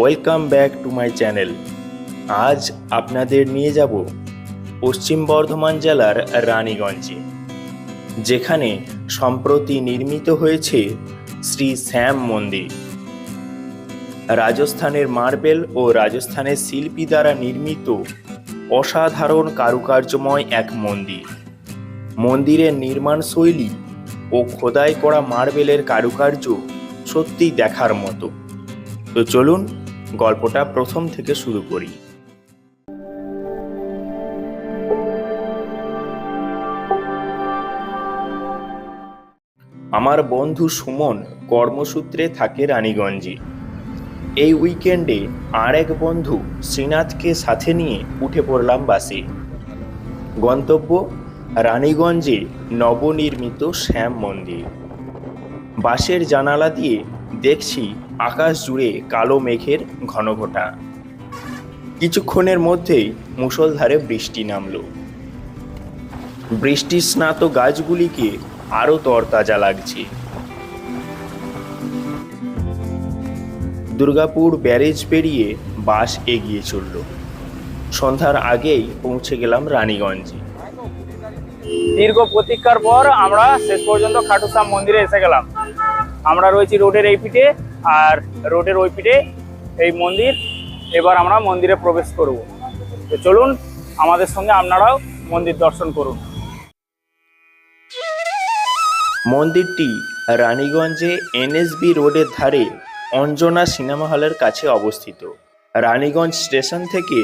Welcome back to my channel আজ আপনাদের নিয়ে যাব পশ্চিম বর্ধমান জেলার রানীগঞ্জে, যেখানে সম্প্রতি নির্মিত হয়েছে শ্রী শ্যাম মন্দির। রাজস্থানের মার্বেল ও রাজস্থানের শিল্পী দ্বারা নির্মিত অসাধারণ কারুকার্যময় এক মন্দির। মন্দিরের নির্মাণ শৈলী ও খোদাই করা মার্বেলের কারুকার্য সত্যি দেখার মতো। তো চলুন গল্পটা প্রথম থেকে শুরু করি। আমার বন্ধু সুমন কর্মসূত্রে থাকে রানীগঞ্জে। এই উইকেন্ডে আর এক বন্ধু শ্রীনাথকে সাথে নিয়ে উঠে পড়লাম বাসে। গন্তব্য রানীগঞ্জে নবনির্মিত শ্যাম মন্দির। বাসের জানালা দিয়ে দেখছি আকাশ জুড়ে কালো মেঘের ঘন ঘনঘটা। কিছুক্ষণের মধ্যেই মুষলধারে বৃষ্টি নামলো। বৃষ্টি স্নাত গাছগুলিকে আরও তরতাজা লাগছে। দুর্গাপুর ব্যারেজ পেরিয়ে বাস এগিয়ে চলল। সন্ধ্যার আগেই পৌঁছে গেলাম রানীগঞ্জে। দীর্ঘ প্রতীক্ষার পর আমরা শেষ পর্যন্ত খাটুশ্যাম মন্দিরে এসে গেলাম। আমরা রয়েছি রোডের এই পিঠে। আর রোডের ওই পিঠে এই মন্দির, এবার আমরা মন্দিরে প্রবেশ করব। তো চলুন, আমাদের সঙ্গে আপনারাও মন্দির দর্শন করুন। মন্দিরটি রানীগঞ্জে এনএসবি রোডের ধারে অঞ্জনা সিনেমা হলের কাছে অবস্থিত। রানীগঞ্জ স্টেশন থেকে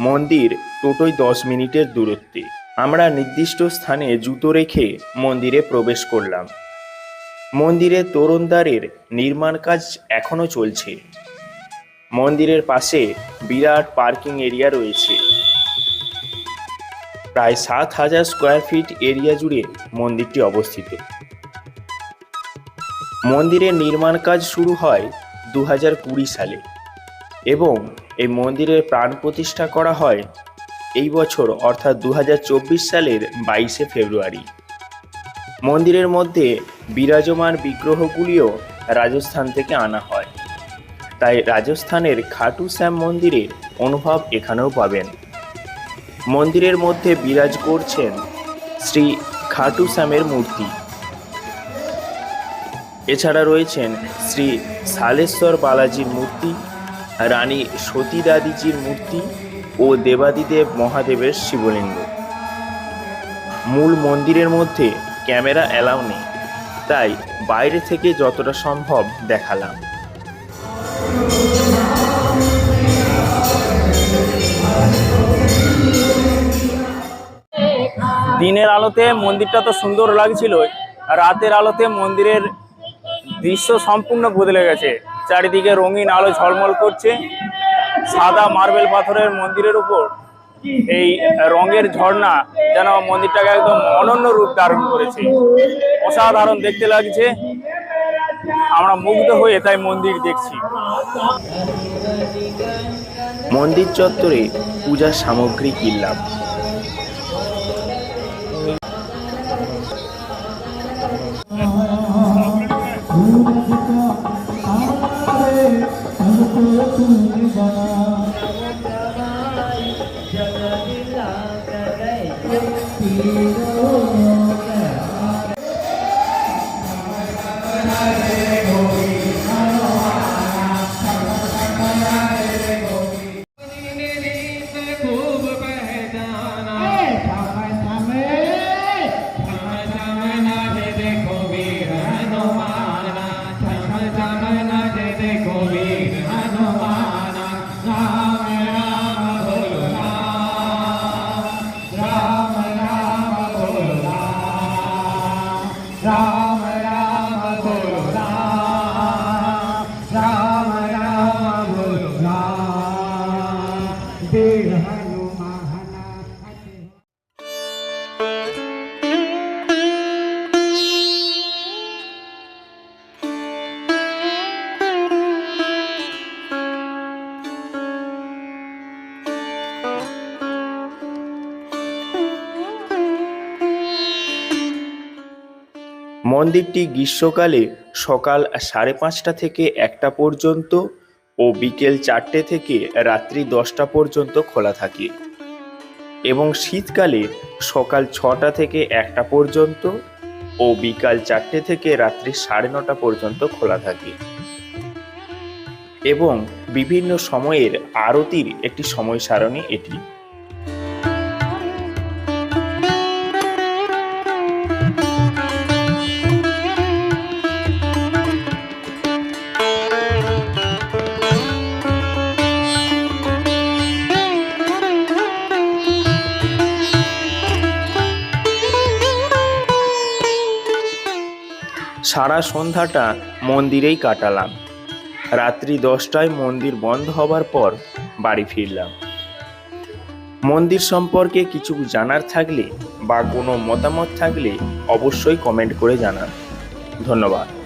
মন্দির টোটোয় দশ মিনিটের দূরত্বে। আমরা নির্দিষ্ট স্থানে জুতো রেখে মন্দিরে প্রবেশ করলাম। মন্দিরের তোরণদ্বারের নির্মাণ কাজ এখনও চলছে। মন্দিরের পাশে বিরাট পার্কিং এরিয়া রয়েছে। প্রায় সাত হাজার স্কোয়ার ফিট এরিয়া জুড়ে মন্দিরটি অবস্থিত। মন্দিরের নির্মাণ কাজ শুরু হয় দু হাজার কুড়ি সালে এবং এই মন্দিরের প্রাণ প্রতিষ্ঠা করা হয় এই বছর, অর্থাৎ দু হাজার চব্বিশ সালের বাইশে ফেব্রুয়ারি। মন্দিরের মধ্যে বিরাজমান বিগ্রহগুলিও রাজস্থান থেকে আনা হয়। তাই রাজস্থানের খাটু শ্যাম মন্দিরের অনুভব এখানেও পাবেন। মন্দিরের মধ্যে বিরাজ করছেন শ্রী খাটু শ্যামের মূর্তি। এছাড়া রয়েছেন শ্রী সালেশ্বর বালাজির মূর্তি, রানী সতী দাদিজির মূর্তি ও দেবাদিদেব মহাদেবের শিবলিঙ্গ। মূল মন্দিরের মধ্যে ক্যামেরা অ্যালাউ নেই। তাই বাইরে থেকে যতটা সম্ভব দেখালাম। দিনের আলোতে মন্দিরটা তো সুন্দর লাগছিল, রাতের আলোতে মন্দিরের দৃশ্য সম্পূর্ণ বদলে গেছে। চারিদিকে রঙিন আলো ঝলমল করছে। সাদা মার্বেল পাথরের মন্দিরের উপর এই রঙের ঝর্ণা যেন মন্দিরটাকে একদম অনন্য রূপ ধারণ করেছে অসাধারণ দেখতে লাগছে আমরা মুগ্ধ হয়ে তাই মন্দির দেখছি মন্দির চত্বরে পূজার সামগ্রী কিনলাম Thank you. মন্দিরটি গ্রীষ্মকালে সকাল সাড়ে পাঁচটা থেকে একটা পর্যন্ত ও বিকেল চারটে থেকে রাত্রি দশটা পর্যন্ত খোলা থাকে। এবং শীতকালে সকাল ছটা থেকে একটা পর্যন্ত ও বিকাল চারটে থেকে রাত্রি সাড়ে নটা পর্যন্ত খোলা থাকে। এবং বিভিন্ন সময়ের আরতির একটি সময় সারণী এটি। সারা সন্ধ্যাটা মন্দিরেই কাটালাম। রাত্রি দশটায় মন্দির বন্ধ হবার পর বাড়ি ফিরলাম। মন্দির সম্পর্কে কিছু জানার থাকলে বা কোনো মতামত থাকলে অবশ্যই কমেন্ট করে জানান। ধন্যবাদ।